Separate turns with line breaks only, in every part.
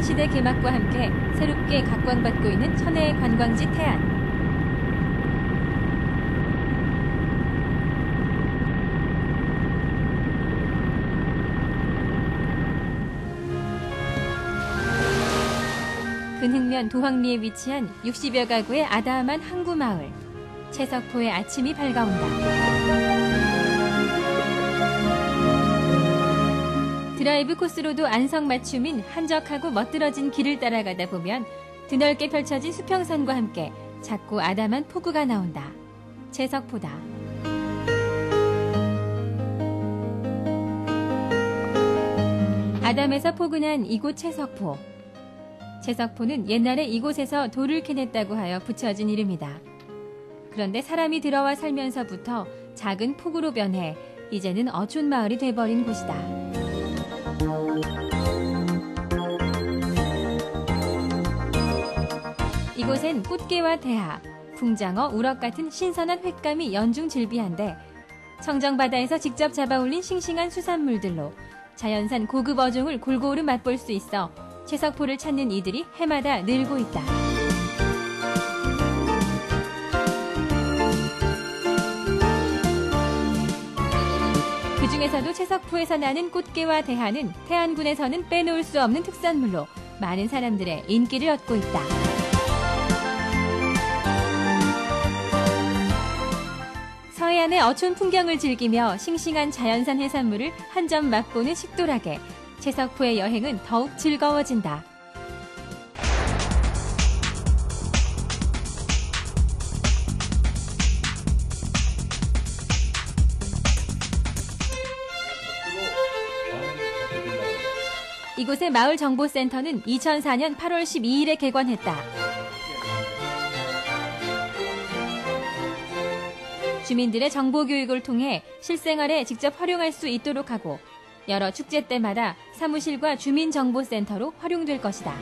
해안시대 개막과 함께 새롭게 각광받고 있는 천혜의 관광지 태안. 근흥면 도황리에 위치한 60여 가구의 아담한 항구 마을. 채석포의 아침이 밝아온다. 드라이브 코스로도 안성맞춤인 한적하고 멋들어진 길을 따라가다 보면 드넓게 펼쳐진 수평선과 함께 작고 아담한 포구가 나온다. 채석포다. 아담에서 포근한 이곳 채석포. 채석포는 옛날에 이곳에서 돌을 캐냈다고 하여 붙여진 이름이다. 그런데 사람이 들어와 살면서부터 작은 폭우로 변해 이제는 어촌 마을이 돼버린 곳이다. 이곳엔 꽃게와 대하, 붕장어, 우럭 같은 신선한 횟감이 연중 질비한데 청정바다에서 직접 잡아올린 싱싱한 수산물들로 자연산 고급 어종을 골고루 맛볼 수 있어 채석포를 찾는 이들이 해마다 늘고 있다. 그 중에서도 채석포에서 나는 꽃게와 대하는 태안군에서는 빼놓을 수 없는 특산물로 많은 사람들의 인기를 얻고 있다. 서해안의 어촌 풍경을 즐기며 싱싱한 자연산 해산물을 한 점 맛보는 식도락에 채석포의 여행은 더욱 즐거워진다. 이곳의 마을정보센터는 2004년 8월 12일에 개관했다. 주민들의 정보 교육을 통해 실생활에 직접 활용할 수 있도록 하고 여러 축제 때마다 사무실과 주민정보센터로 활용될 것이다.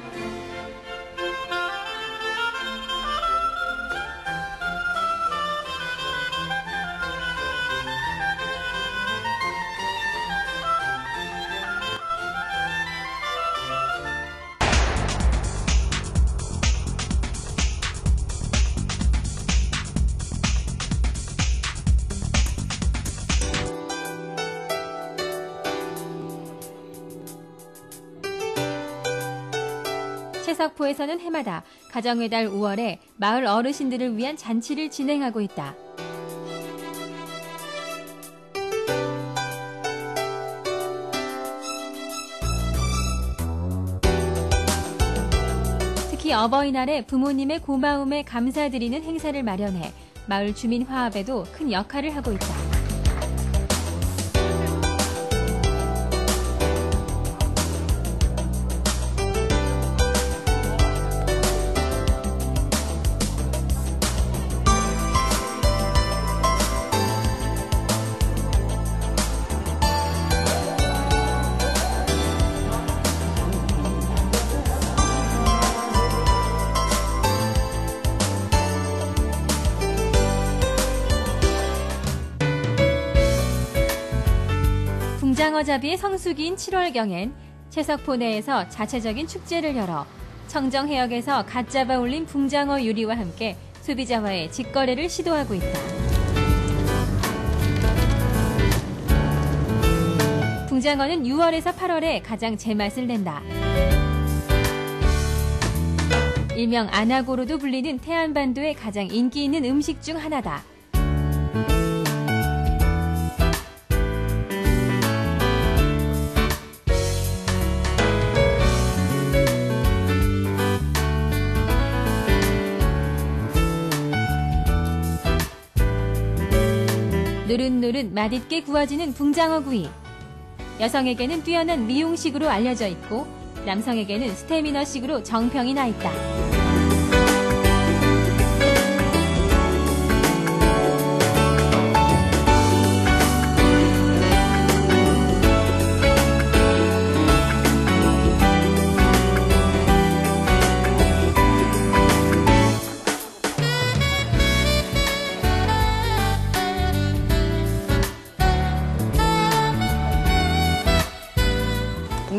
채석포에서는 해마다 가정의 달 5월에 마을 어르신들을 위한 잔치를 진행하고 있다. 특히 어버이날에 부모님의 고마움에 감사드리는 행사를 마련해 마을 주민 화합에도 큰 역할을 하고 있다. 붕장어잡이의 성수기인 7월경엔 채석포 내에서 자체적인 축제를 열어 청정 해역에서 갓 잡아 올린 붕장어 유리와 함께 소비자와의 직거래를 시도하고 있다. 붕장어는 6월에서 8월에 가장 제맛을 낸다. 일명 아나고로도 불리는 태안반도의 가장 인기 있는 음식 중 하나다. 노릇노릇 맛있게 구워지는 붕장어 구이. 여성에게는 뛰어난 미용식으로 알려져 있고 남성에게는 스태미너식으로 정평이 나 있다.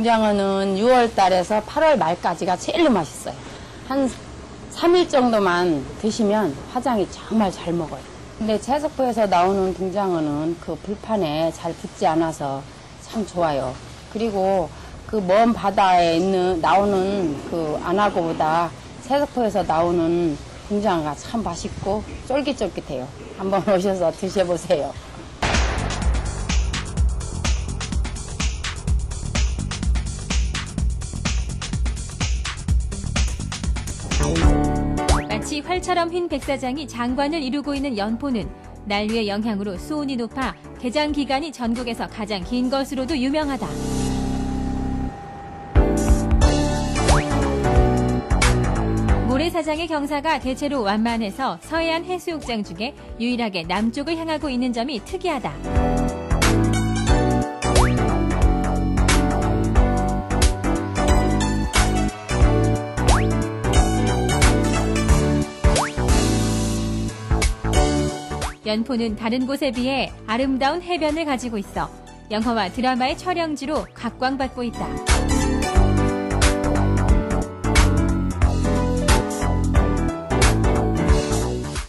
동장어는 6월 달에서 8월 말까지가 제일로 맛있어요. 한 3일 정도만 드시면 화장이 정말 잘 먹어요. 근데 채석포에서 나오는 등장어는 그 불판에 잘 붙지 않아서 참 좋아요. 그리고 그 먼 바다에 있는 나오는 그 안하고보다 채석포에서 나오는 등장어가 참 맛있고 쫄깃쫄깃해요. 한번 오셔서 드셔보세요.
활처럼 흰 백사장이 장관을 이루고 있는 연포는 난류의 영향으로 수온이 높아 개장 기간이 전국에서 가장 긴 것으로도 유명하다. 모래사장의 경사가 대체로 완만해서 서해안 해수욕장 중에 유일하게 남쪽을 향하고 있는 점이 특이하다. 연포는 다른 곳에 비해 아름다운 해변을 가지고 있어 영화와 드라마의 촬영지로 각광받고 있다.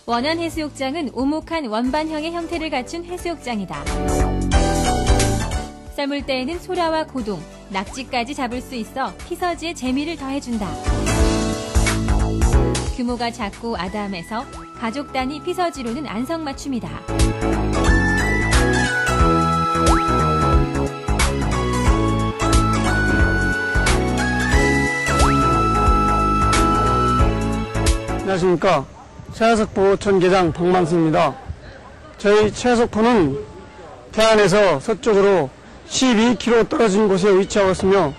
원안 해수욕장은 오목한 원반형의 형태를 갖춘 해수욕장이다. 썰물 때에는 소라와 고동, 낙지까지 잡을 수 있어 피서지의 재미를 더해준다. 규모가 작고 아담해서 가족 단위 피서지로는 안성맞춤이다.
안녕하십니까. 최하석포 전계장 박만수입니다. 저희 최하석포는 태안에서 서쪽으로 12km 떨어진 곳에 위치하고 있으며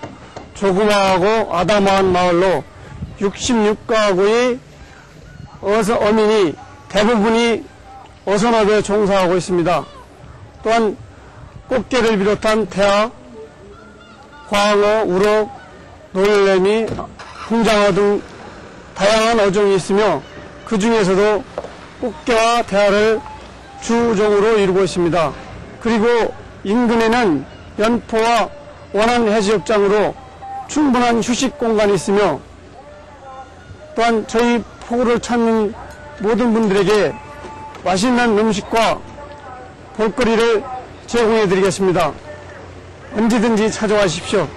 조그마하고 아담한 마을로 66가구의 어서 어민이 대부분이 어선업에 종사하고 있습니다. 또한 꽃게를 비롯한 대하, 광어, 우럭, 놀래미, 풍장어 등 다양한 어종이 있으며 그 중에서도 꽃게와 대하를 주종으로 이루고 있습니다. 그리고 인근에는 연포와 원안 해수욕장으로 충분한 휴식 공간이 있으며 또한 저희 포구를 찾는 모든 분들에게 맛있는 음식과 볼거리를 제공해 드리겠습니다. 언제든지 찾아와 주십시오.